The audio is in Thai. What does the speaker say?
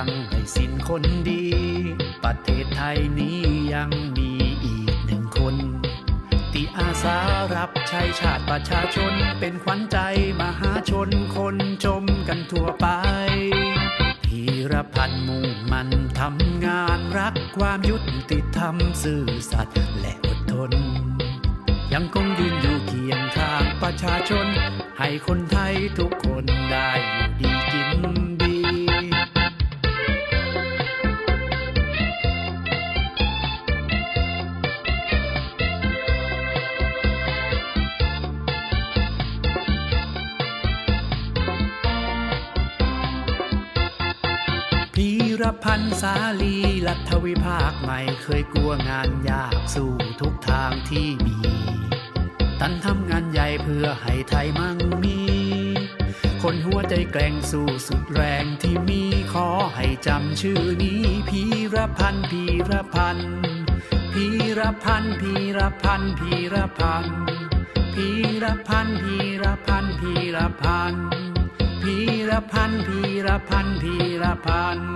ยังให้สิ้นคนดี ประเทศไทยนี้ยังมีอีกหนึ่งคนที่อาสารับใช้ชาติประชาชน เป็นขวัญใจมหาชนคนชมกันทั่วไปพีรพันธ์มุ่งมันทำงานรักความยุติธรรมซื่อสัตย์และอดทน ยังคงยืนอยู่เคียงข้างประชาชน ให้คนไทยทุกคนได้ รพันธ์สาลีรัฐวิภาคใหม่เคยกลัวงานยากสู้ทุกทางที่มี ตันทำงานใหญ่เพื่อให้ไทยมั่งมี คนหัวใจแกร่งสู้สุดแรงที่มีขอให้จำชื่อนี้พีรพันธ์พีรพันธ์พีรพันธ์พีรพันธ์พีรพันธ์พีรพันธ์พีรพันธ์พีรพันธ์พีรพันธ์พีรพันธ์พีรพันธ์